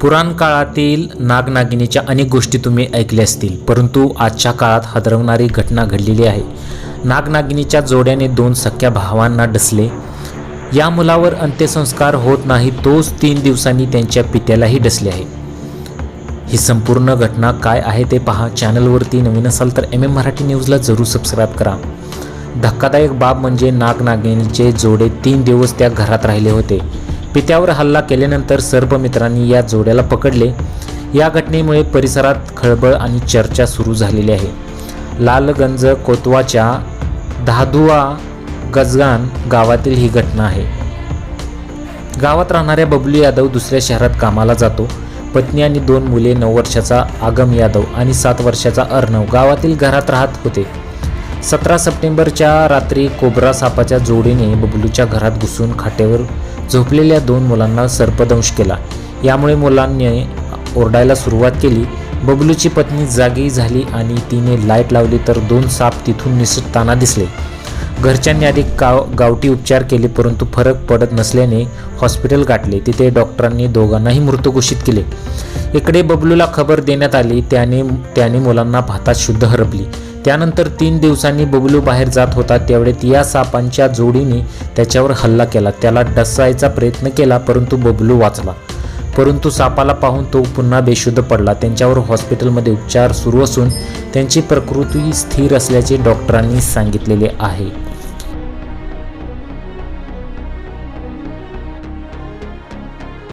पुराण काळातील नागनागिनीच्या अनेक गोष्टी तुम्ही ऐकल्या असतील परंतु आजच्या काळात हादरवणारी घटना घडलेली आहे. नागनागिनीच्या जोड्याने दोन सख्या भावांना डसले. या मुलावर अंत्यसंस्कार होत नाही तोच तीन दिवसांनी त्यांच्या पित्यालाही डसले आहे. ही संपूर्ण घटना काय आहे ते पहा. चॅनलवरती नवीन असाल तर एम एम मराठी न्यूजला जरूर सबस्क्राईब करा. धक्कादायक बाब म्हणजे नागनागिनीचे जोडे तीन दिवस त्या घरात राहिले होते. पित्यावर हल्ला केल्यानंतर सर्प मित्रांनी या जोड्याला पकडले. या घटनेमुळे परिसरात खळबळ आणि चर्चा सुरू झालेली आहे. लालगंज कोतवाच्या धादुआ गजगान गावातील ही घटना आहे. गावात राहणाऱ्या बबलू यादव दुसऱ्या शहरात कामाला जातो. पत्नी आणि दोन मुले नऊ वर्षाचा आगम यादव आणि सात वर्षाचा अर्णव गावातील घरात राहत होते. सतरा सप्टेंबरच्या रात्री कोबरा सापाच्या जोडीने बबलूच्या घरात घुसून खाटेवर झोपलेल्या दोन मुलांना सर्पदंश केला. यामुळे मुलांनी ओरडायला सुरुवात केली. बबलूची पत्नी जागी झाली आणि तिने लाइट लावली तर दोन साप तिथून निसटताना दिसले. घरच्यांनी आधी गाव गावठी उपचार केले परंतु फरक पडत नसल्याने हॉस्पिटल गाठले. तिथे डॉक्टरांनी दोघांनाही मृत घोषित केले. इकडे बबलूला खबर देण्यात आली त्याने त्याने मुलांना भातात शुद्ध हरपली. त्यानंतर तीन दिवसांनी बबलू बाहेर जात होता. त्यावेळेत या सापांच्या जोडीने त्याच्यावर हल्ला केला. त्याला डसायचा प्रयत्न केला परंतु बबलू वाचला. परंतु सापाला पाहून तो पुन्हा बेशुद्ध पडला. त्यांच्यावर हॉस्पिटलमध्ये उपचार सुरू असून त्यांची प्रकृती स्थिर असल्याचे डॉक्टरांनी सांगितलेले आहे.